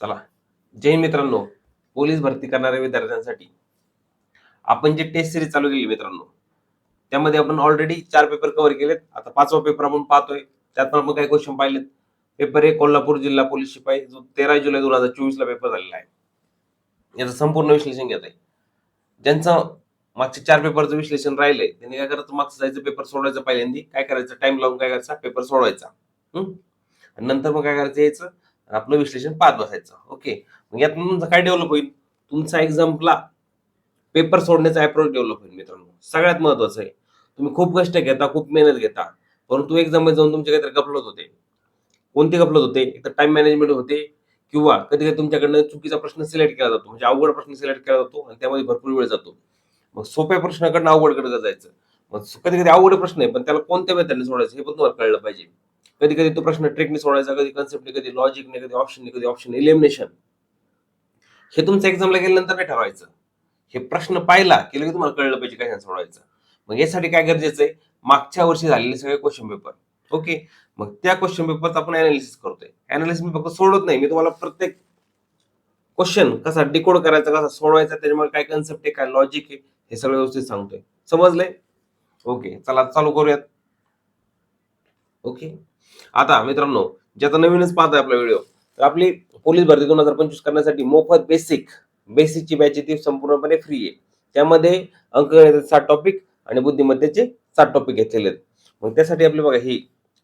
चला. जय मित्रांनो. पोलीस भरती करणाऱ्या विद्यार्थ्यांसाठी आपण जे टेस्ट सिरीज चालू केली मित्रांनो त्यामध्ये आपण ऑलरेडी चार पेपर कव्हर केलेत. आता पाचवा पेपर आपण पाहतोय. त्यात पण आपण काही क्वेश्चन पाहिलेत. पेपर एक कोल्हापूर जिल्हा पोलीस शिपाई जो तेरा जुलै दोन हजार चोवीस ला पेपर झालेला आहे. याचं संपूर्ण विश्लेषण घेत आहे. ज्यांचं मागच्या चार पेपरचं विश्लेषण राहिलंय त्यांनी काय करायचं? मागचं जायचं पेपर सोडवायचं पहिल्यांदी. काय करायचं? टाइम लावून काय करायचा? पेपर सोडवायचा. हम्म? आणि नंतर मग काय करायचं? यायचं. आपलं विश्लेषण पाहत बसायचं. ओके मग यात तुमचं काय डेव्हलप होईल? तुमचा एक्झाम्पला पेपर सोडण्याचा अप्रोच डेव्हलप होईल मित्रांनो. सगळ्यात महत्वाचं आहे. तुम्ही खूप कष्ट घेता खूप मेहनत घेता परंतु एक्झाममध्ये जाऊन तुमचे काहीतरी गफलत होते. कोणते गफलत होते? एक तर टाइम मॅनेजमेंट होते किंवा कधी कधी तुमच्याकडनं चुकीचा प्रश्न सिलेक्ट केला जातो. म्हणजे अवघड प्रश्न सिलेक्ट केला जातो आणि त्यामध्ये भरपूर वेळ जातो. मग सोप्या प्रश्नाकडनं अवघडकडे जायचं. मग कधी कधी अवघड प्रश्न आहे पण त्याला कोणत्या मेथडने सोडायचं हे पण तुम्हाला कळलं पाहिजे. कधी कधी तो प्रश्न ट्रिकने सोडायचा कधी कन्सेप्टने कधी लॉजिकने कधी ऑप्शनने कधी ऑप्शन इलिमिनेशन हे तुमच्या एक्झामला गेल्यानंतर नाही ठरवायचं? हे प्रश्न पाहिला की लगेच तुम्हाला कळलं पाहिजे काय सोडवायचं. मग यासाठी काय गरजेचं आहे? मागच्या वर्षी झालेले सगळे क्वेश्चन पेपर ओके मग त्या क्वेश्चन पेपरचा आपण अनालिसिस करतोय. अनालिसिस मी फक्त सोडत नाही. मी तुम्हाला प्रत्येक क्वेश्चन कसा डिकोड करायचा कसा सोडवायचा त्याच्यामुळे काय कन्सेप्ट आहे काय लॉजिक आहे हे सगळं व्यवस्थित सांगतोय. समजलंय? ओके चला चालू करूयात. ओके आता मित्रांनो ज्याचा नवीनच पाहताय आपला व्हिडिओ तर आपली पोलीस भरती दोन हजार पंचवीस करण्यासाठी मोफत बेसिक बेसिकची बॅच ती संपूर्णपणे फ्री आहे. त्यामध्ये अंकगणिताचे सात टॉपिक आणि बुद्धिमत्तेचे सात टॉपिक घेतलेले आहेत. मग त्यासाठी आपले बघा ही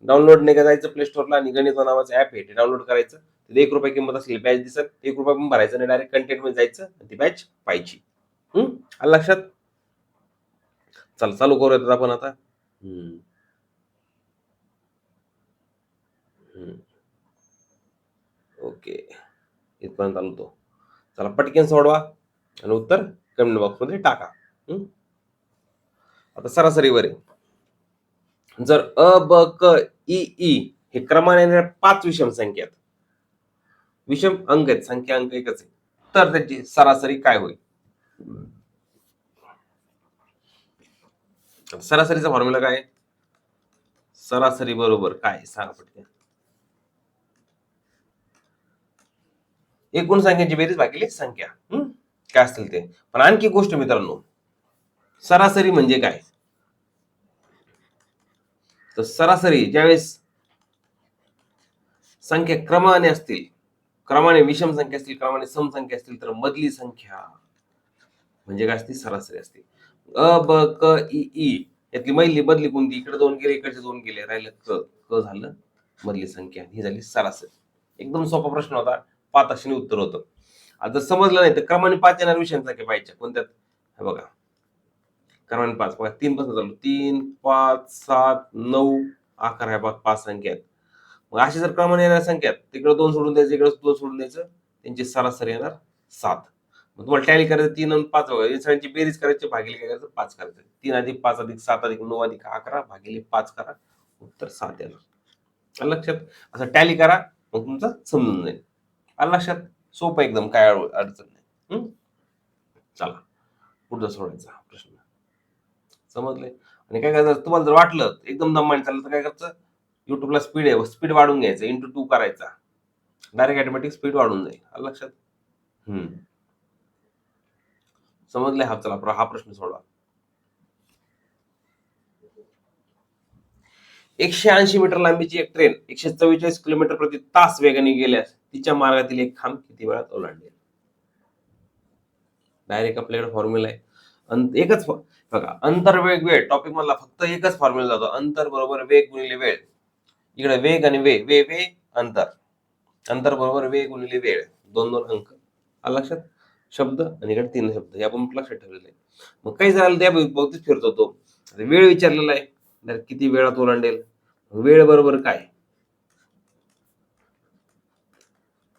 डाउनलोड नाही का जायचं प्ले स्टोरला आणि गणित नावाचं ऍप आहे ते डाउनलोड करायचं. तिथे एक रुपये किंमत असलेली बॅच दिसत एक रुपये पण भरायचं आणि डायरेक्ट कंटेंटमध्ये जायचं आणि ती बॅच पाहिजे हम्म? लक्षात? चल चालू करूयात आपण आता हम्म. हम्म. ओके. इथपर्यंत आलो तो. चला पटकन सोडवा. आणि उत्तर कमेंट बॉक्समध्ये टाका. हम्म? आता सरासरीवर आहे. जर अ ब क इ ई हे क्रमाने पाच विषम संख्या आहेत विषम अंक आहेत संख्या अंक एकच आहे. तर त्याची सरासरी काय होईल? सरासरीचा फॉर्म्युला काय सरासरी बरोबर काय सांगा पटकन. एकूण संख्यांची बेरीज भागिले संख्या. हम्म? काय असतील ते? पण आणखी गोष्ट मित्रांनो सरासरी म्हणजे काय? तर सरासरी ज्यावेळेस संख्या क्रमाने असतील क्रमाने विषम संख्या असतील क्रमाने सम संख्या असतील तर मधली संख्या म्हणजे काय असते? सरासरी असते. अ ब क इ ई यातली महिली बदली कोणती? इकडे दोन गेले इकडचे दोन गेले राहिलं क क झालं मधली संख्या. ही झाली सरासरी. एकदम सोपा प्रश्न होता. पाच अशाने उत्तर होतं. आता जर समजलं नाही तर क्रमाने पाच येणार विषयांसारखे पाहिजे कोणत्यात? हे बघा. क्रमाने पाच. बघा तीन पासून चालू. तीन पाच सात नऊ अकरा. ह्या पाच पाच संख्या आहेत. मग अशी जर क्रमाने येणार संख्या आहेत, तिकडे दोन सोडून द्यायचं इकडे दोन सोडून द्यायचं त्यांची सरासरी येणार सात. मग तुम्हाला टॅली करायचं तीन आणि पाच बघा. सगळ्यांची बेरीज करायची भागिले काय करायचं? पाच करायचं. तीन अधिक पाच अधिक सात अधिक नऊ अधिक अकरा भागिले पाच करा. उत्तर सात येणार. लक्षात. असं टॅली करा. मग तुमचं समजून जाईल. आलं लक्षात सोपं एकदम काय अडचण नाही. हम्म? चला पुढचा सोडायचा प्रश्न. समजले? आणि काय करायचं तुम्हाला जर वाटलं एकदम दमाने चाललं तर काय करायचं? युट्यूबला स्पीड आहे स्पीड वाढून घ्यायचं इंटू टू करायचा. डायरेक्ट ऑटोमॅटिक स्पीड वाढून जाईल. आलं लक्षात हम्म समजले? हा चला प्र- हा प्रश्न सोडवा. एकशे ऐंशी मीटर लांबीची एक ट्रेन एकशे चव्वेचाळीस किलोमीटर प्रति तास वेगाने गेल्यास तिच्या मार्गातील एक खांब किती वेळात ओलांडेल? डायरेक्ट आपल्याकडे फॉर्म्युला आहे. एकच बघा अंतर वेग वेळ. टॉपिक मधला फक्त एकच फॉर्म्युला जातो. अंतर बरोबर वेग गुणिले वेळ. इकडे वेग आणि वे वे वे अंतर. अंतर बरोबर वेग गुणिले वेळ. दोन दोन अंक. आला लक्षात? शब्द आणि इकडे तीन शब्द. हे आपण लक्षात ठेवलेले आहे. मग काही झालं? त्या बहुतेक फिरतो तो. वेळ विचारलेला आहे. तर किती वेळात ओलांडेल? वेळ बरोबर काय?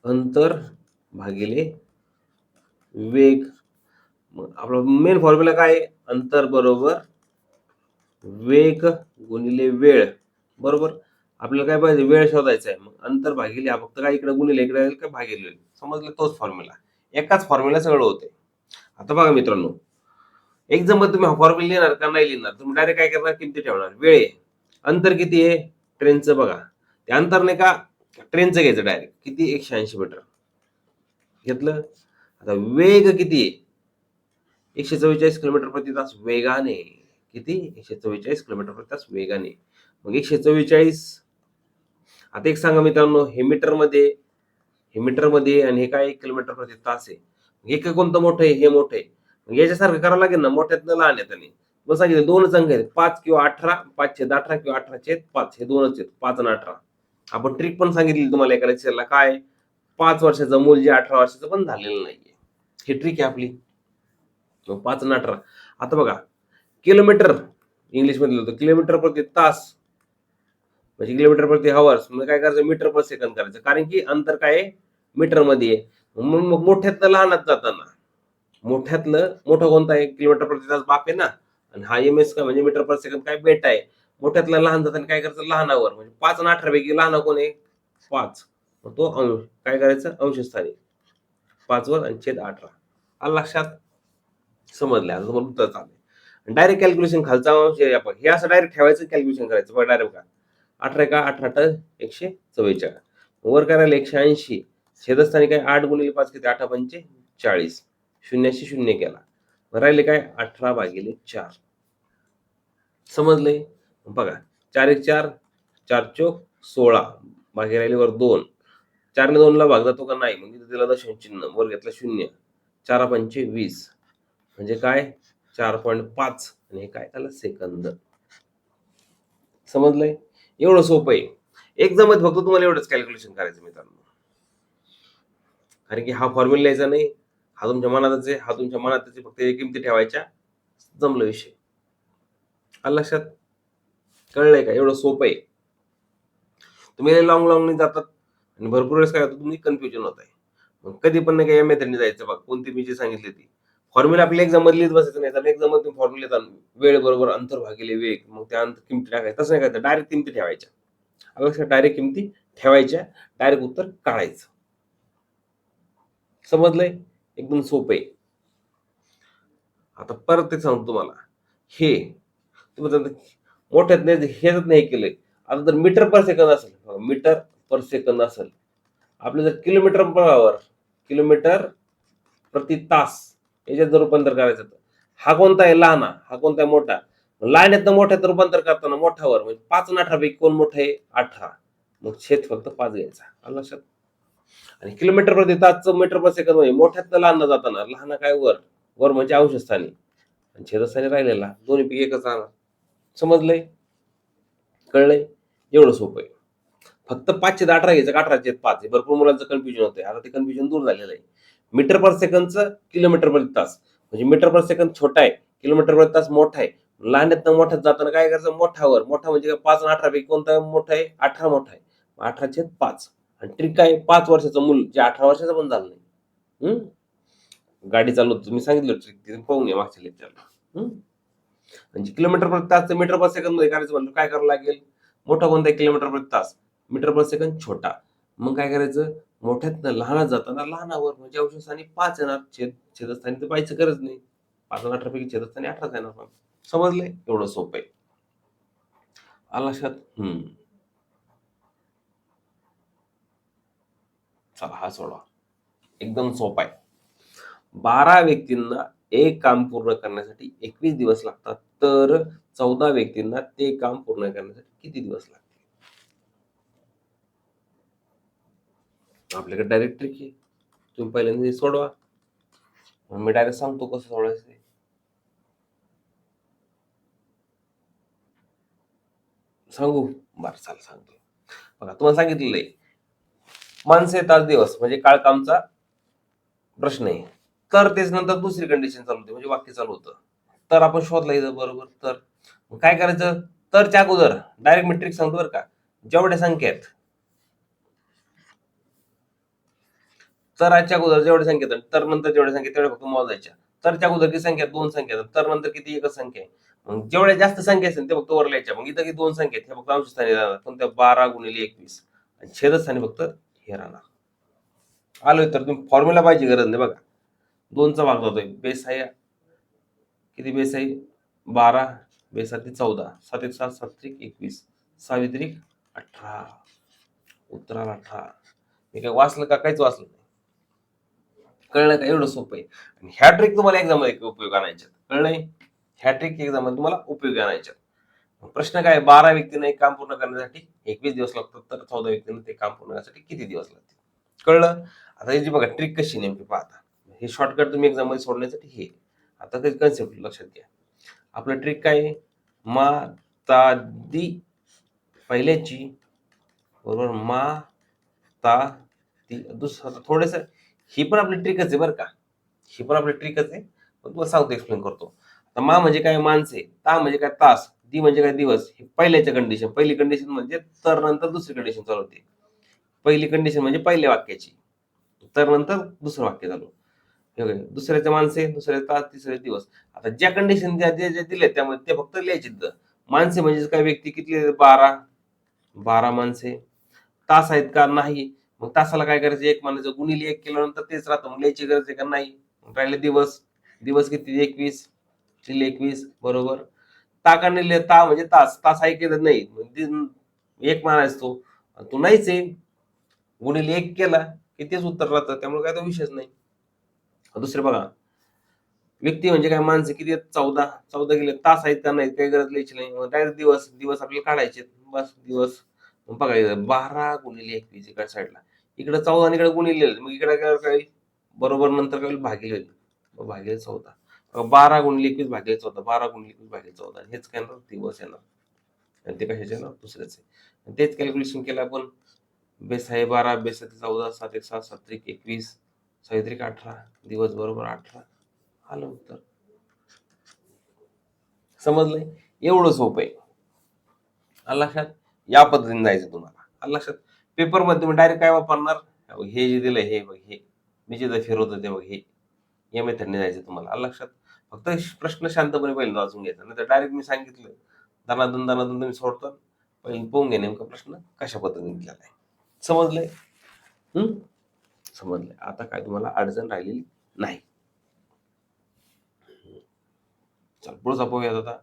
अंतर भागिले वेग. मग आपला मेन फॉर्म्युला काय आहे? अंतर बरोबर वेग गुणिले वेळ. बरोबर? आपल्याला काय पाहिजे? वेळ शोधायचा आहे. मग अंतर भागिले फक्त काय इकडे गुणिले इकडे काय भागिले? समजलं? तोच फॉर्म्युला एकाच फॉर्म्युला सगळं होते आता बघा मित्रांनो एक्झाममध्ये तुम्ही फॉर्म्युला लिहिणार का नाही लिहिणार. तुम्ही डायरेक्ट काय करणार? किमती ठेवणार. वेळ आहे. अंतर किती आहे? ट्रेनचं बघा. ते अंतर नाही का? ट्रेनचं घ्यायचं डायरेक्ट किती? एकशे ऐंशी मीटर. घेतलं? आता वेग किती? आहे एकशे चव्वेचाळीस किलोमीटर प्रति तास वेगाने. किती? एकशे चव्वेचाळीस किलोमीटर प्रति तास वेगाने. मग एकशे चव्वेचाळीस. आता एक सांगा मित्रांनो हे मीटरमध्ये हे मीटरमध्ये आणि हे काय एक किलोमीटर प्रति तास आहे? मग एक कोणतं मोठं आहे? हे मोठं आहे. मग याच्यासारखं करावं लागेल ना? मोठ्यातनं लहान आहेत मग सांगितलं दोनच अंक आहेत. पाच किंवा अठरा पाचशे अठरा किंवा अठरा पाच. हे दोनच आहेत पाच आणि अठरा. आपण ट्रिक पण सांगितली तुम्हाला एका लेक्चरला काय? पाच वर्षाचं मूल जे अठरा वर्षाचं पण झालेलं नाहीये. ही ट्रिक आहे आपली. पाच आणि अठरा. आता बघा किलोमीटर इंग्लिशमध्ये होतं किलोमीटर प्रति तास. म्हणजे किलोमीटर प्रति हवर्स मग काय करायचं? मीटर पर सेकंद करायचं. कारण की अंतर काय आहे? मीटरमध्ये आहे. मग मग मोठ्यातलं लहानात जाताना. मोठ्यातलं मोठं कोणतं आहे? किलोमीटर प्रति तास बाप आहे ना. आणि हा एम एस काय? म्हणजे मीटर पर सेकंद काय? बेटा आहे. मोठ्यातला लहान जाताना काय करायचं? लहानावर. म्हणजे पाच आणि अठरा पैकी लहान कोण आहे? पाच. मग तो अंश. काय करायचं? अंशस्थानी. पाचवर आणि छेद अठरा. आला लक्षात? समजलं. तुम्हाला उत्तर चालेल डायरेक्ट कॅल्क्युलेशन खालचा अंश आपण हे असं डायरेक्ट ठेवायचं कॅल्क्युलेशन करायचं. डायरेक्ट का अठरा का अठरा ट एकशे चव्वेचाळीस. वर करायला एकशे ऐंशी. छेदस्थानी काय? आठ गुणिले पाच किती? अठरा पंचे चाळीस शून्याशी शून्य केला. राहिले काय? अठरा भागिले चार. समजले बघा चार एक चार चार चोक सोळा. बाकी राहिलीवर दोन. चारने दोनला भाग जातो का नाही? म्हणजे तिला दशांश चिन्ह वर घेतला शून्य. चारा पंचे वीस. म्हणजे काय? चार पॉईंट पाच. आणि हे काय? त्याला सेकंद. समजलंय? एवढं सोपं आहे. एक जमत फक्त तुम्हाला एवढंच कॅल्क्युलेशन करायचं मित्रांनो. कारण की हा फॉर्म्युला लिहायचा नाही. हा तुमच्या मनातच आहे. हा तुमच्या मनातच फक्त किमती ठेवायच्या. जमलं विषय. आलं लक्षात? कळलंय का? एवढं सोपं आहे. तुम्ही लॉंग लॉंगने जातात आणि भरपूर वेळेस काय होतं तुम्ही कन्फ्युजन होत आहे. मग कधी पण नाही काय मेथडने जायचं बघ कोणती मी जी सांगितली ती फॉर्म्युला आपल्या एक्झाममध्ये लिहित बसायचं नाही तर एक्झाममध्ये फॉर्म्युला वेळ बरोबर अंतर भागिले वेग मग त्या अंतर किमती टाकायचं तसं नाही करायचं डायरेक्ट किमती ठेवायच्या. अपेक्षा डायरेक्ट किमती ठेवायच्या डायरेक्ट उत्तर काढायचं. समजलंय? एकदम सोपं आहे. आता परत ते सांगतो तुम्हाला. हे तुम्ही मोठ्यात नाही हेच नाही केलंय. आता जर मीटर पर सेकंद असेल मीटर पर सेकंद असेल. आपलं जर किलोमीटर पर आवर किलोमीटर प्रति तास याच्यात जर रूपांतर करायचं तर. हा कोणता आहे? लहान हा कोणता आहे? मोठा. लहान येतनं मोठ्यात रूपांतर करताना मोठावर म्हणजे पाच आणि कोण मोठं आहे? अठरा. मग छेद फक्त पाच घ्यायचा. लक्षात? आणि किलोमीटर प्रति तासचं मीटर पर सेकंद म्हणजे मोठ्यात लहान जाताना लहान काय वर? वर म्हणजे अंशस्थानी. आणि छेदस्थानी राहिलेला. दोन्हीपैकी एकच राहणार. समजलंय? कळलंय? एवढं सोपं आहे. फक्त पाचशे अठरा घ्यायचं का पाच आहे? भरपूर मुलांचं कन्फ्युजन होतं आता ते कन्फ्युजन दूर झालेलं आहे. मीटर पर सेकंदचं किलोमीटर पर तास. म्हणजे मीटर पर सेकंद छोटा आहे. किलोमीटर पर तास मोठा आहे. लहान्यात मोठ्यात जाताना काय करायचं? मोठावर. मोठा म्हणजे काय? पाच आणि अठरा पैकी कोणता मोठा आहे? अठरा मोठा आहे. मग पाच. आणि ट्रिक काय पाच वर्षाचं मूल जे अठरा वर्षाचं पण झालं नाही. हम्म? गाडी चालवतो. मी सांगितलं ट्रिक तिथे पाहून घ्या मागच्या लेक्चरला म्हणजे किलोमीटर प्रति तास मीटर पर सेकंदमध्ये करायचं म्हणलं काय करावं लागेल? मोठा कोणता किलोमीटर प्रति तास. मीटर पर सेकंद छोटा. मग काय करायचं? मोठ्यात लहानात जाताना लहानावर म्हणजे औषधस्थानी पाच येणार छेद छेदस्थानी तर पाहायचं गरज नाही. पाच आणि अठरापैकी छेदस्थानी अठराच येणार समजलंय? एवढं सोपं आहे. आला लक्षात? हम्म. चला हा सोडा एकदम सोपा आहे. बारा व्यक्तींना एक काम पूर्ण करण्यासाठी एकवीस दिवस लागतात. तर चौदा व्यक्तींना ते काम पूर्ण करण्यासाठी किती दिवस लागतील? आपल्याकडे डायरेक्ट ट्रिक आहे. तुम्ही पहिल्यांदा सोडवा. मी डायरेक्ट सांगतो कसं सोडवायचं सांगू? बर चालेल सांगतो. बघा तुम्हाला सांगितलेलं आहे. माणसे तास दिवस म्हणजे काळकामचा प्रश्न आहे. तर तेच नंतर दुसरी कंडिशन चालू होते म्हणजे वाक्य चालू होतं. तर आपण शोधला इथं बरोबर. तर काय करायचं? तरच्या अगोदर डायरेक्ट मेट्रिक सांगतो बरं का. जेवढ्या संख्या आहेत. तराच्या अगोदर जेवढ्या संख्या तर नंतर जेवढ्या संख्या तेवढ्या फक्त मोजायच्या तरच्या अगोदर किती संख्या दोन संख्या आहेत. तर नंतर किती एकच संख्या आहे. मग जेवढ्या जास्त संख्या असेल ते फक्त वर लिहायच्या. मग इथं किती दोन संख्या आहेत? हे फक्त अंशस्थानी राहणार. कोणत्या? बारा गुणिले एकवीस. आणि छेदस्थानी फक्त हे राहणार. आलोय तर तुम्ही फॉर्म्युला पाहिजे गरज नाही बघा. दोनचा भाग जातोय. बेस आहे. किती बेस आहे? बारा. बेस आहे चौदा. सात एक सात सात्रिक एकवीस. सावित्रिक अठरा. उत्तराला अठरा. मी काय वाचलं का? काहीच वाचलं नाही. कळलं का? एवढं सोपं आहे. आणि ह्या ट्रिक तुम्हाला एक्झाम उपयोग आणायच्यात. कळलंय ह्या ट्रिक एक्झाम तुम्हाला उपयोग आणायच्यात. प्रश्न काय? बारा व्यक्तींना एक काम पूर्ण करण्यासाठी एकवीस दिवस लागतात तर चौदा व्यक्तींना ते काम पूर्ण करण्यासाठी किती दिवस लागतील? कळलं? आता याची बघा ट्रिक कशी नेमकी पाहता. हे शॉर्टकट तुम्ही एक्झाममध्ये सोडण्यासाठी हे. आता काही कन्सेप्ट लक्षात घ्या. आपलं ट्रिक काय आहे? मा ता दी पहिल्याची बरोबर? मा ता ती दुसरं थोडस ही पण आपली ट्रिकच आहे बरं का. ही पण आपली ट्रिकच आहे. पण तुम्हाला सांगतो एक्सप्लेन करतो. आता मा म्हणजे काय माणसे ता म्हणजे काय तास? दी म्हणजे काय दिवस? हे पहिल्याच्या कंडिशन पहिली कंडिशन म्हणजे तर नंतर दुसरी कंडिशन चालू होते. पहिली कंडिशन म्हणजे पहिल्या वाक्याची. तर नंतर दुसरं वाक्य चालू हे बघा, दुसऱ्याचे माणसे दुसरे तास तिसरे दिवस. आता ज्या कंडिशन ज्या ज्या दिल्या त्यामध्ये ते फक्त लिहायचे माणसे म्हणजे काय? व्यक्ती किती बारा. बारा माणसे तास आहेत का? नाही. मग तासाला काय करायचं? एक माणसाचं गुणिले एक केल्यानंतर तेच राहतं. मग लिहायची गरज आहे का? नाही. राहिले दिवस. दिवस किती? एकवीस. चिल्ले एकवीस. बरोबर. ताकाने लिहिले ता म्हणजे तास. तास आहे केलं नाही? मग दिन- एक मानायचं तो. तू नाहीच आहे. गुणिले एक केला की तेच उत्तर राहतं. त्यामुळे काय तो विषयच नाही. दुसरे बघा. व्यक्ती म्हणजे काय? माणसं किती चौदा. चौदा गेले तास आहेत का नाही काही गरज लिहायची नाही. मग डायरेक्ट दिवस दिवस आपल्याला काढायचे बस दिवस. बघा बारा गुणिले एकवीस इकडे साईडला इकडे चौदा आणि इकडे गुणिले. मग इकडे काय काय बरोबर नंतर काय भागिले होईल. भागिले चौदा. बारा गुणिले एकवीस भागिले चौदा. बारा गुणिले एकवीस भागिले चौदा. हेच काय ना दिवस येणार. आणि ते कशाचे ना दुसऱ्याचे. आहे तेच कॅल्क्युलेशन केलं आपण. बेस आहे बारा बेस आहे चौदा सात एक सात सात एक एकवीस. सावित्रिक अठरा? दिवस बरोबर अठरा. आलं उत्तर. समजलंय? एवढं सोपं आहे. आलं लक्षात या पद्धतीने जायचं तुम्हाला. आलं लक्षात पेपरमध्ये तुम्ही डायरेक्ट काय वापरणार? हे जे दिलंय हे बघ हे. मी जिथं फिरवतो ते बघ हे. या मेथडने जायचं तुम्हाला. आलं लक्षात फक्त प्रश्न शांतपणे पहिले वाचून घ्यायचा. नाही तर डायरेक्ट मी सांगितलं. दनादून दनादन तुम्ही सोडता पहिले पोहून घ्या नेमका प्रश्न कशा पद्धतीने दिलेला आहे समजलंय? हम्म समजलंय. आता काय तुम्हाला अडचण राहिलेली नाही. चल पुढे पाहूयात आता.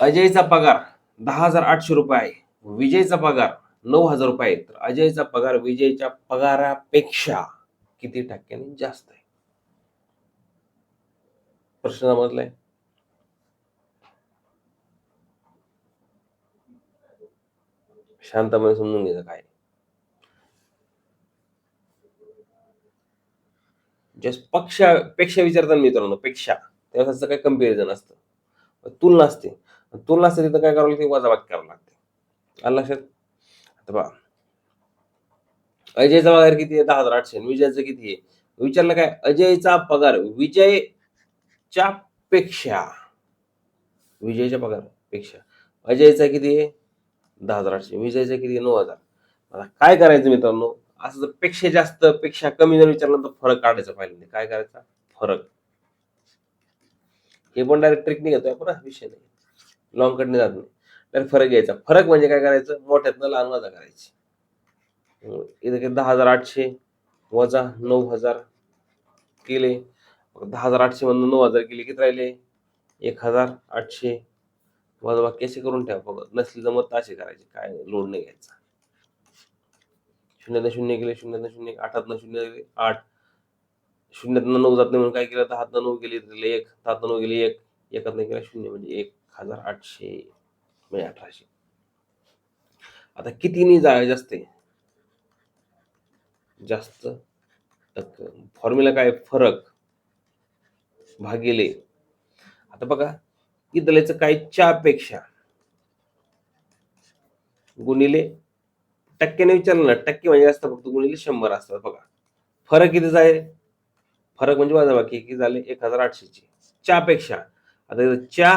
अजयचा पगार दहा हजार आठशे रुपये. आहे विजयचा पगार नऊ हजार रुपये. आहे तर अजयचा पगार विजयच्या पगारापेक्षा किती टक्क्यांनी जास्त आहे? प्रश्न समजलाय? शांतपणे समजून घ्यायचं काय जस्ट पक्षा पेक्षा विचारताना मित्रांनो पेक्षा. तेव्हा त्याचं काय कंपॅरिझन असतं तुलना असते. तुलना असते तिथं काय करावं लागते? वजा वाक्य करावं लागते. आलं लक्षात? आता पहा. अजयचा पगार किती आहे? दहा हजार आठशे. आणि किती आहे? विचारलं काय? अजयचा पगार विजयच्या पेक्षा. विजयच्या पगारपेक्षा. अजयचा किती आहे? दहा हजार आठशे विजयचा किती नऊ हजार. आता काय करायचं मित्रांनो? असं जर पेक्षा जास्त पेक्षा कमी जर विचारलं तर फरक काढायचा पाहिजे काय करायचा? फरक. हे पण डायरेक्ट ट्रिक घेतोय आपण विषय नाही. लॉंग कडने जात नाही. डायरेक्ट फरक घ्यायचा. फरक म्हणजे काय करायचं? मोठ्यातनं लहान वजा करायची. इथे इथं काही दहा हजार आठशे वजा नऊ हजार केले. दहा हजार आठशे मधून नऊ हजार केले. किती राहिले? एक हजार आठशे वजा असे करून ठेवा. बघत नसली जमत असे करायचे. काय लोड नाही घ्यायचा. शून्यात शून्य केले शून्यात शून्य आठात शून्य आठ. शून्यात नऊ जात नाही म्हणून काय केलं? दहातनं नऊ गेली तर एक. दहातनं नऊ गेली एक. एकात नाही केला शून्य म्हणजे एक हजार आठशे म्हणजे अठराशे. आता कितीनी जाय जास्त जास्त फॉर्म्युला काय? फरक. भागिले. आता बघा. इथं लिहायचं काय च्यापेक्षा गुणिले टक्क्याने विचारलं ना टक्के म्हणजे असतं फक्त गुणिले शंभर असतात बघा. फरक कितीचा आहे फरक म्हणजे वजाबाकी किती झाले? एक हजार आठशेची. च्यापेक्षा आता च्या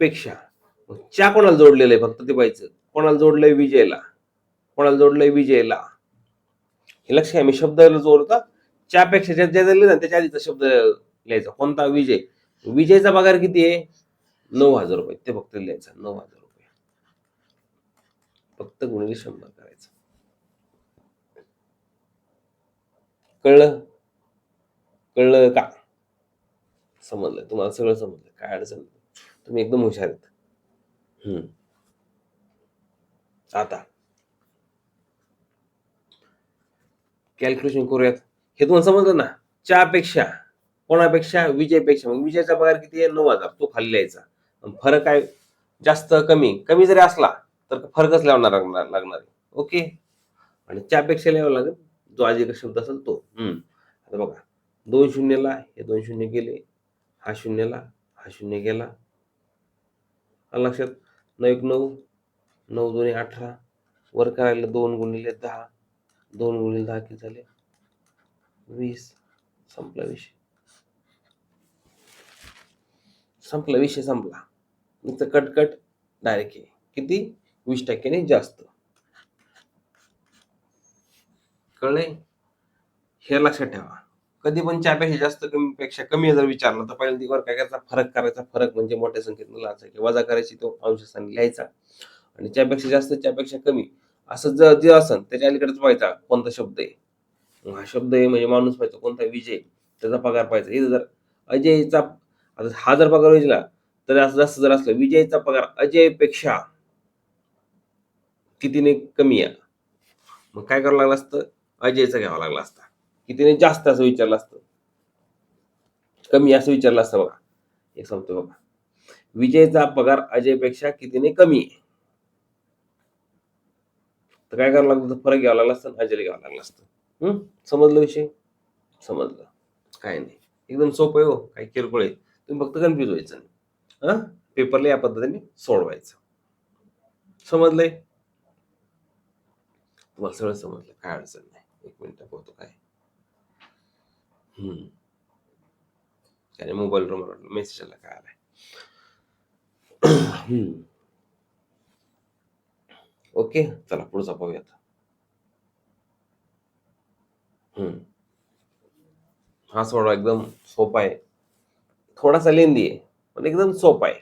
पेक्षा च्या कोणाला जोडलेलं आहे फक्त ते पाहिजे कोणाला जोडलंय विजयला? कोणाला जोडलंय विजयला? हे लक्ष घ्या मी शब्द जोडता. च्यापेक्षा ज्या ज्या ना त्याच्या आधीचा शब्द लिहायचा. कोणता? विजय. विजयचा पगार किती आहे? नऊ हजार रुपये. ते फक्त लिहायचं. नऊ हजार रुपये. फक्त गुणिले शंभर करायचं. कळलं? कळलं का? समजलं. तुम्हाला सगळं समजलं. काय अडचण नाही. तुम्ही एकदम हुशार आहेत. हम्म. आता. कॅल्क्युलेशन करूयात. हे तुम्हाला समजलं ना? चहापेक्षा कोणापेक्षा? विजयपेक्षा. मग विजयचा पगार किती आहे? नऊ हजार. तो खाली लिहायचा. फरक आहे जास्त कमी. कमी जरी असला तर फरकच लावणार लागणार लागणार ओके? आणि चहापेक्षा लिहावं लागेल. जो आजी शब्द असेल तो. हम्म. आता बघा. दोन शून्यला हे दोन शून्य गेले. हा शून्यला हा शून्य गेला. लक्षात? नऊ एक नऊ नऊ दोन्ही अठरा. वर करायला दोन गुणिले दहा. दोन गुणिले दहा किती झाले? वीस. संपला विषय. संपला विषय संपला. नुसतं कटकट डायरेक्ट आहे. किती? वीस टक्क्याने जास्त. कळले हे लक्षात ठेवा. कधी पण चहापेक्षा जास्त कमी पेक्षा कमी जर विचारलं तर पहिल्या दिवस काय करायचा? फरक करायचा. फरक म्हणजे मोठ्या संख्येत लाचा की वजा करायची तो अंशस्थानी लिहायचा. आणि चहापेक्षा जास्त चहापेक्षा कमी असं जर जे असन त्याच्या अलीकडेच पाहायचा कोणता शब्द आहे. हा शब्द आहे म्हणजे माणूस पाहिजे कोणता विजय त्याचा पगार पाहिजे इथं जर अजयचा आता हा जर पगार विजला तर असं जास्त जर असलं विजयचा पगार अजयपेक्षा कितीने कमी आहे? मग काय करावं लागलं असतं? अजयचा घ्यावा लागला असता. कितीने जास्त असं विचारलं असतं? कमी असं विचारलं असतं बघा. एक सांगतो बघा. विजयचा पगार अजयपेक्षा कितीने कमी आहे? तर काय करावं लागलं तर फरक घ्यावा लागला असतं अजयला घ्यावं लागलं असतं. हम्म समजलं विषय? समजलं. काय नाही. एकदम सोपं आहे हो. काही किरकोळ आहे. तुम्ही फक्त कन्फ्युज व्हायचं. नाही पेपरला या पद्धतीने सोडवायचं. समजलंय? तुम्हाला सगळं समजलं. काय अडचण नाही. एक मिनिट बघतो काय? हम्म. त्याने मोबाईल रूम मेसेज आला काय आलाय. हम्म. ओके चला पुढचा आता हम्म. हा सोडवा एकदम सोपा आहे. थोडासा लेंदी आहे. पण एकदम सोपं आहे.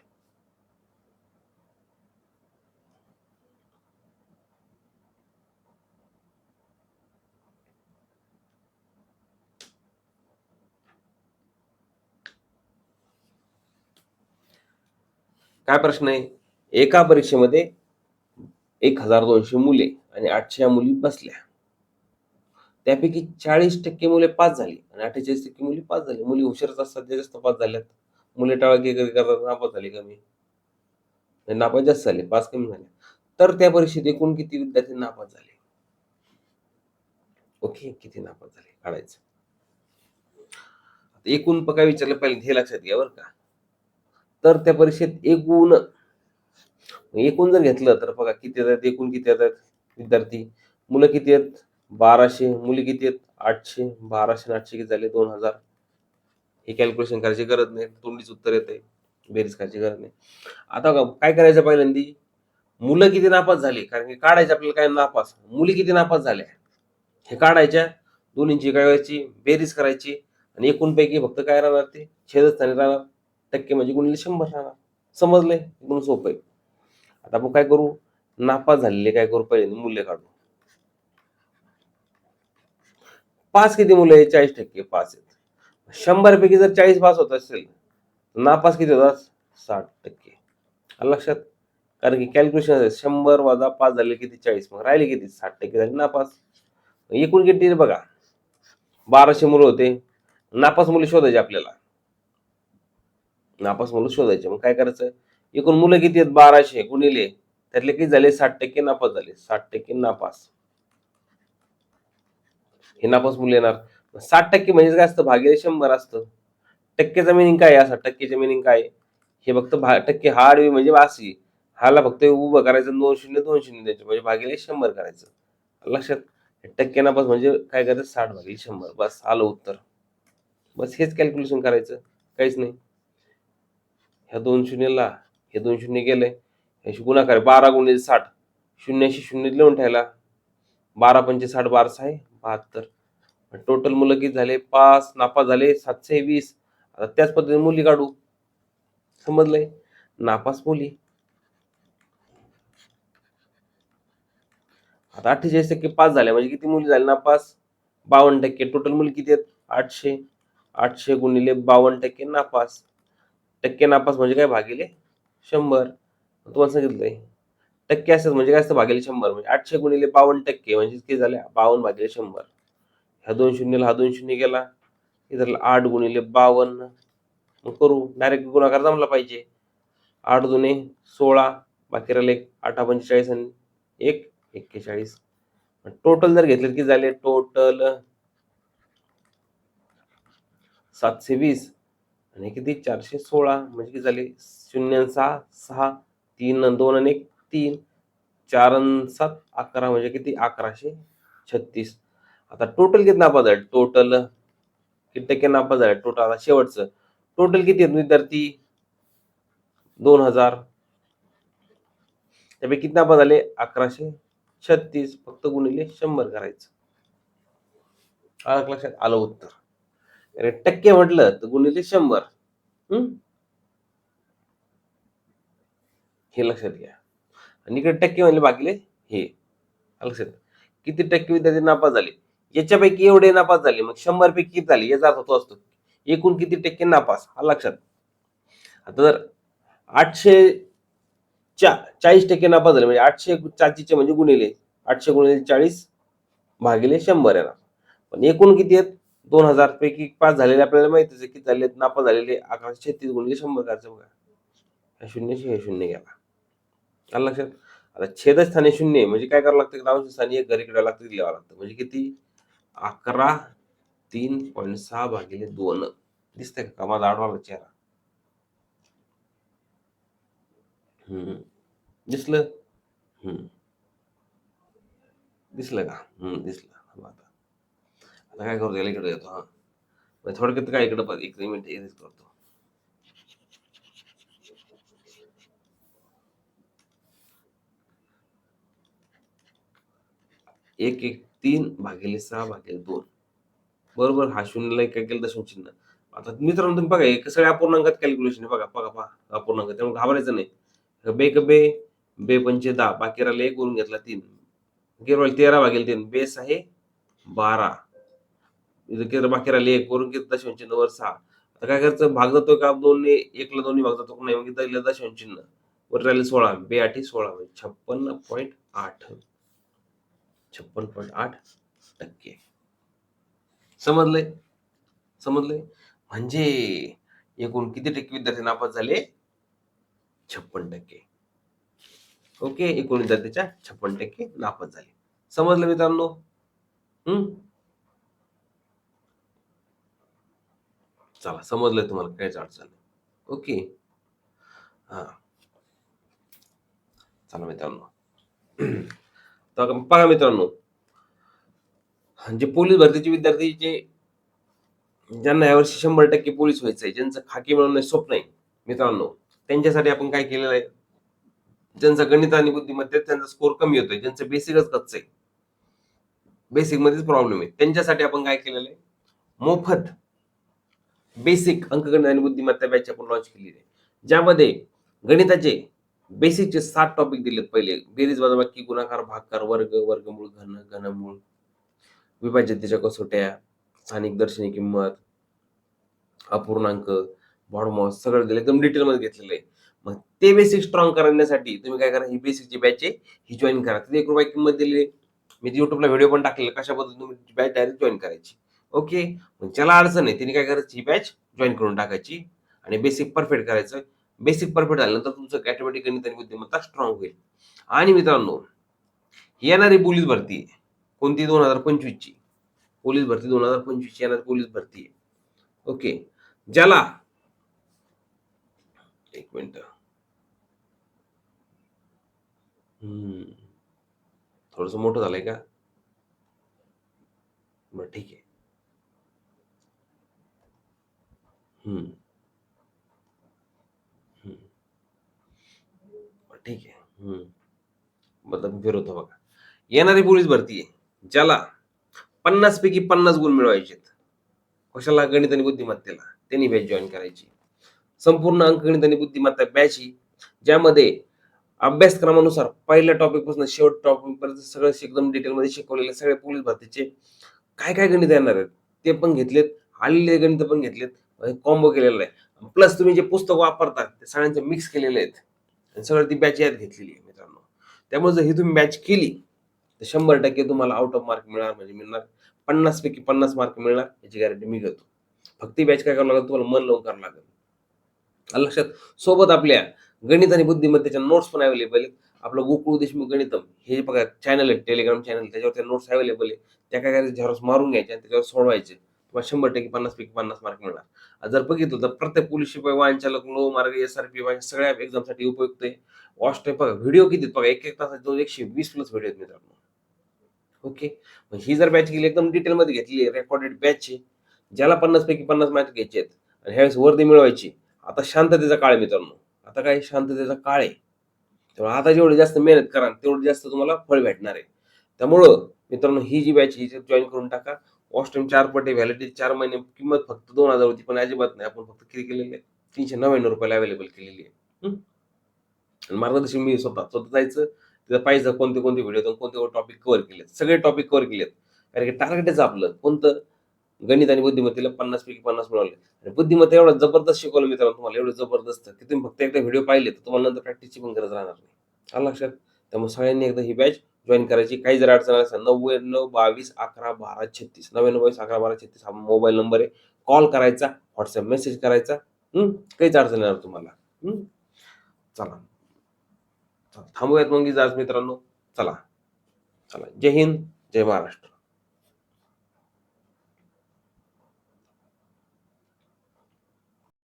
काय प्रश्न आहे? एका परीक्षेमध्ये एक हजार दोनशे मुले आणि आठशे या मुली बसल्या. त्यापैकी चाळीस टक्के मुले पास झाली आणि अठ्ठेचाळीस टक्के मुली पास झाली. मुली हुशारच असतात जास्त पास झाल्यात मुले टाळकी करतात नापास झाली कमी नापास जास्त झाले पास कमी झाले. तर त्या परीक्षेत एकूण किती विद्यार्थी नापास झाले? ओके किती नापास झाले? काढायचं. आता एकूण प- काय विचारलं पाहिजे हे लक्षात घ्या बरं का. तर त्या परीक्षेत एकूण एकूण जर घेतलं तर बघा किती येतात एकूण किती येतात विद्यार्थी? मुलं किती आहेत? बाराशे. मुली किती आहेत? आठशे. बाराशे आठशे किती झाले? दोन हजार. हे कॅल्क्युलेशन करायची गरज नाही. तोंडीच उत्तर येते बेरीज करायची गरज नाही. आता काय करायचं पहिल्यांदी? मुलं किती नापास झाली? कारण की काढायचे आपल्याला काय नापास? मुली किती नापास झाल्या? हे काढायच्या. दोन्हींची काय करायची बेरीज करायची. आणि एकूण पैकी फक्त काय राहणार ते? छेदस्थानी राहणार. टक्के म्हणजे गुणिले शंभर राहणार. समजलंय? एकदम सोपं आहे. आता आपण काय करू? नापास झालेले काय करू पहिले मूल्य काढू. पास किती मुलं आहे? चाळीस टक्के पास आहेत शंभरपैकी जर चाळीस पास होत असेल तर नापास किती होतात? साठ टक्के. लक्षात? कारण की कॅल्क्युलेशन शंभर वजा पास झाले किती? चाळीस. मग राहिले किती? साठ टक्के झाले नापास. एकूण किती बघा? बाराशे मुलं होते. नापास मुलं शोधायचे आपल्याला. नापास मुलं शोधायचे. मग काय करायचं? एकूण मुलं किती आहेत? बाराशे. गुणिले. त्यातले किती झाले? साठ टक्के नापास झाले. साठ टक्के नापास. हे नापास मुलं येणार. साठ टक्के म्हणजे काय असतं? भागिले शंभर असतं. टक्केचं मिनिंग काय साठ असं टक्केचं मिनिंग काय हे फक्त भा टक्के हा आडवी म्हणजे वासी हाला फक्त उभं करायचं दोन शून्य दोन शून्य द्यायचे. म्हणजे भागिले शंभर करायचं. लक्षात टक्के बस म्हणजे काय करायचं? साठ भागिले शंभर. बस आलं उत्तर. बस हेच कॅल्क्युलेशन करायचं. काहीच नाही. ह्या दोन शून्यला हे दोन शून्य गेले. ह्याशी गुणाकार बारा गुणिले साठ. शून्याशी शून्य लिहून ठेवला. बारा पंचे साठ बारा आहे. बहात्तर. टोटल मुलं किती झाले? पाच नापास झाले सातशे वीस. आता त्याच पद्धतीने मुली काढू. समजलंय? नापास मुली. आता अठ्ठेचाळीस टक्के पास झाले म्हणजे किती मुली झाले नापास? बावन्न टक्के. टोटल मुली किती आहेत? आठशे. आठशे गुणिले बावन्न टक्के नापास. टक्के नापास म्हणजे काय? भागिले शंभर. तुम्हाला सांगितलंय. टक्के असतात म्हणजे काय असतं? भागिले शंभर. म्हणजे आठशे गुणिले बावन्न टक्के. म्हणजे किती झाले? बावन्न भागिले शंभर. ह्या दोन शून्यला हा दोन शून्य गेला. इथं आठ गुणिले बावन्न. मग करू डायरेक्ट गुणाकार जमला पाहिजे. आठ दुने सोळा बाकी राहिले एक आठा पंचेचाळीस आणि एक एक्केचाळीस. टोटल जर घेतलं की झाले? टोटल सातशे वीस आणि किती? चारशे सोळा. म्हणजे किती झाले? शून्य सहा सहा तीन दोन आणि एक तीन. चार सात अकरा. म्हणजे किती? अकराशे छत्तीस. आता टोटल किती नापास आहे टोटल किती टक्के नापास आहे टोटल आता शेवटचं. टोटल किती आहेत विद्यार्थी? दोन हजार. त्यापैकी किती नापास झाले? अकराशे छत्तीस. फक्त गुणिले शंभर करायचं. आलं लक्षात आलं उत्तर. अरे टक्के म्हटलं तर गुणिले शंभर. हम्म? हे लक्षात घ्या. आणि इकडे टक्के म्हणले बाकीले हे. लक्षात. किती टक्के विद्यार्थी नापास झाले? याच्यापैकी एवढे नापास झाले मग शंभर पैकी किती झाले? याचा अर्थ तो असतो एकूण किती टक्के नापास हा लक्षात आता जर आठशे चा चाळीस टक्के नापास झाले म्हणजे आठशे चाचीचे म्हणजे गुणिले आठशे गुणिले चाळीस भागिले शंभर येणार. पण एकूण किती आहेत? दोन हजार पैकी पास झालेले आपल्याला माहितीच आहे किती झाले नापास झालेले अकराशे छत्तीस गुणिले शंभर करायचं बघा. ह्या हे शून्य गेला आलं लक्षात. आता छेदस्थानी शून्य आहे, म्हणजे काय करावं लागतं? दहाशे स्थानी एक घरी करावं लागतं लिहावं लागतं म्हणजे किती? अकरा तीन पॉईंट सहा भागिले दोन. दिसतंय का? कमाल आडवाला चेहरा. हम्म. दिसलं? हम्म. दिसलं का? हम्म दिसलं. आता. आता काय करतो याला इकडे येतो हा. म्हणजे थोडक्यात काय इकडे पण एक मिनिट इथेच करतो. एक एक तीन भागिले सहा भागिले दोन. बरोबर? हा शून्यला एक काय केलं दशम चिन्ह आता मित्रांनो तुम्ही बघा एक सगळ्या अपूर्णांकात कॅल्क्युलेशन आहे. बघा बघा पहा अपूर्णांक. त्यामुळे घाबरायचं नाही. बे कबे बे बे पंचे दहा. बाकी राहिले एक करून घेतला तीन. गिरवाल तेरा भागेल तीन. बेस आहे बारा. इथं किती बाकी राहिले एक करून घेत दशम चिन्ह वर सहा. आता काय करायचं? भाग जातो का? दोन्ही एकला दोन्ही भाग जातो नाही? मग इथं दशम चिन्ह वर राहिले सोळा. बे आठी सोळा. म्हणजे छप्पन्न पॉईंट आठ. छप्पन पॉईंट आठ टक्के. समजलंय? समजलंय? म्हणजे एकूण किती टक्के विद्यार्थी नापास झाले? छप्पन टक्के. ओके? एकूण विद्यार्थ्याच्या छप्पन टक्के नापास झाले. समजलं मित्रांनो? हम्म चला समजलं तुम्हाला काहीच अडचण ओके? हा. चला मित्रांनो. तर बघा मित्रांनो जे पोलीस भरतीचे विद्यार्थी जे ज्यांना यावर्षी शंभर टक्के पोलीस व्हायचं आहे ज्यांचं खाकी मिळवणं स्वप्न आहे मित्रांनो त्यांच्यासाठी आपण काय केलेलं आहे? ज्यांचा गणित आणि बुद्धिमत्तेत त्यांचा स्कोर कमी होतोय ज्यांचं बेसिकच कच्च आहे बेसिक मध्येच प्रॉब्लेम आहे. त्यांच्यासाठी आपण काय केलेलं आहे? मोफत बेसिक अंकगणित आणि बुद्धिमत्ता बॅच आपण लॉन्च केलेली आहे. ज्यामध्ये गणिताचे बेसिकचे सात टॉपिक दिलेत पहिले. बेरीज वजाबाकी गुणाकार भागकार वर्ग वर्गमूळ घन घनमूळ. विभाज्यतेच्या कसोट्या स्थानिक दर्शनी किंमत अपूर्णांक बॉडमॉस सगळं दिलं एकदम डिटेलमध्ये घेतलेलं. आहे मग ते बेसिक स्ट्रॉंग करण्यासाठी तुम्ही काय करा ही बेसिकची बॅच आहे ही जॉईन करा. तिथे एक रुपये किंमत दिली मी युट्यूबला व्हिडिओ पण टाकलेला कशा पद्धतीने तुम्ही बॅच डायरेक्ट जॉईन करायची. ओके मग ज्याला अडचण आहे तिने काय करायची ही बॅच जॉईन करून टाकायची. आणि बेसिक परफेक्ट करायचं. बेसिक परफेक्ट झाल्यानंतर तुमचं ऑटोमॅटिक गणित आणि बुद्धिमत्ता स्ट्रॉंग होईल. आणि मित्रांनो येणारी पोलीस भरती आहे कोणती? दोन हजार पंचवीसची. पोलीस भरती दोन हजार पंचवीसची येणारी पोलीस भरती. आहे ओके ज्याला एक मिनिट. हम्म. थोडस मोठं झालंय का? बरं ठीक आहे. हम्म बरं, ठीक आहे. हम्म. बदल फिरवतो बघा येणारी पोलीस भरती आहे. ज्याला पन्नास पैकी पन्नास गुण मिळवायचेत कशाला गणित आणि बुद्धिमत्तेला? त्यांनी बॅच जॉईन करायची. संपूर्ण अंकगणित आणि बुद्धिमत्ता बॅच ही ज्यामध्ये अभ्यासक्रमानुसार पहिल्या टॉपिकपासून शेवट टॉपिक पर्यंत सगळं एकदम डिटेलमध्ये शिकवलेले सगळे पोलीस भरतीचे काय काय गणित येणार आहेत ते पण घेतलेत. आलेले गणित पण घेतलेत. कॉम्बो केलेलं आहे. प्लस तुम्ही जे पुस्तक वापरता ते सगळ्यांचे मिक्स केलेले आहेत. आणि सगळं ती बॅच यात घेतलेली आहे मित्रांनो. त्यामुळे जर ही तुम्ही बॅच केली तर शंभर टक्के तुम्हाला आउट ऑफ मार्क मिळणार म्हणजे मिळणार पन्नास पैकी पन्नास मार्क मिळणार याची गॅरंटी मी घेतो. फक्त बॅच काय करावं लागेल तुम्हाला मन लावून करावं लागेल. लक्षात सोबत आपल्या गणित आणि बुद्धिमत्तेच्या नोट्स पण अवेलेबल आहेत. आपलं गोकुळ देशमुख गणितम हे जे बघा चॅनल आहे टेलिग्राम चॅनल त्याच्यावर त्या नोट्स अवेलेबल आहे त्या काय करायचं झेरॉक्स मारून घ्यायचे आणि त्याच्यावर सोडवायचे. तुम्हाला शंभर टक्के पन्नास पैकी पन्नास मार्क मिळणार. जर बघितलं तर प्रत्येक पोलीस शिपाई वाहन चालक लो मार्ग एस आर पी सगळ्या एक्झामसाठी उपयुक्त आहे. वॉच बघा व्हिडिओ किती बघा एक एक तासात दोन एकशे वीस प्लस व्हिडिओ आहेत मित्रांनो. ओके मग ही जर बॅच केली एकदम डिटेलमध्ये घेतली रेकॉर्डेड बॅच आहे ज्याला पन्नास पैकी पन्नास मॅच घ्यायचे आहेत आणि ह्यावेळेस वर्दी मिळवायची आता शांततेचा काळ आहे मित्रांनो. आता काय शांततेचा काळ आहे. त्यामुळे आता जेवढी जास्त मेहनत करा तेवढं जास्त तुम्हाला फळ भेटणार आहे. त्यामुळं मित्रांनो ही जी बॅच ही जॉईन करून टाका. वॉच चार पटे व्हॅलिडिटी चार महिने किंमत फक्त दोन हजार होती पण अजिबात नाही. आपण फक्त किती केलेली आहे तीनशे नव्याण्णव रुपयाला अवेलेबल केलेली आहे. हम्म? मार्गदर्शन मी स्वतः स्वतः जायचं तिथं पाहिजे कोणते कोणते व्हिडिओ कोणते टॉपिक कव्हर केलेत सगळे टॉपिक कव्हर केलेत कारण की टार्गेटच आपलं. कोणतं? गणित आणि बुद्धिमत्तेला पन्नास पैकी पन्नास मिळवले आणि बुद्धिमत्ता एवढं जबरदस्त शिकवलं मित्रांनो तुम्हाला एवढं जबरदस्त की तुम्ही फक्त एकदा व्हिडिओ पाहिले तर तुम्हाला नंतर प्रॅक्टिसची पण गरज राहणार नाही. आलं लक्षात? त्यामुळे सगळ्यांनी एकदा ही बॅच जॉईन करायची. काही जर अडचण असेल नव्याण्णव बावीस अकरा बारा छत्तीस. नव्याण्णव बावीस अकरा बारा छत्तीस हा मोबाईल नंबर आहे. कॉल करायचा व्हॉट्सअप मेसेज करायचा. काहीच अडचण येणार तुम्हाला. हम्म? चला. चला, थांबूयात मग आज मित्रांनो. चला. चला. जय हिंद. जय महाराष्ट्र.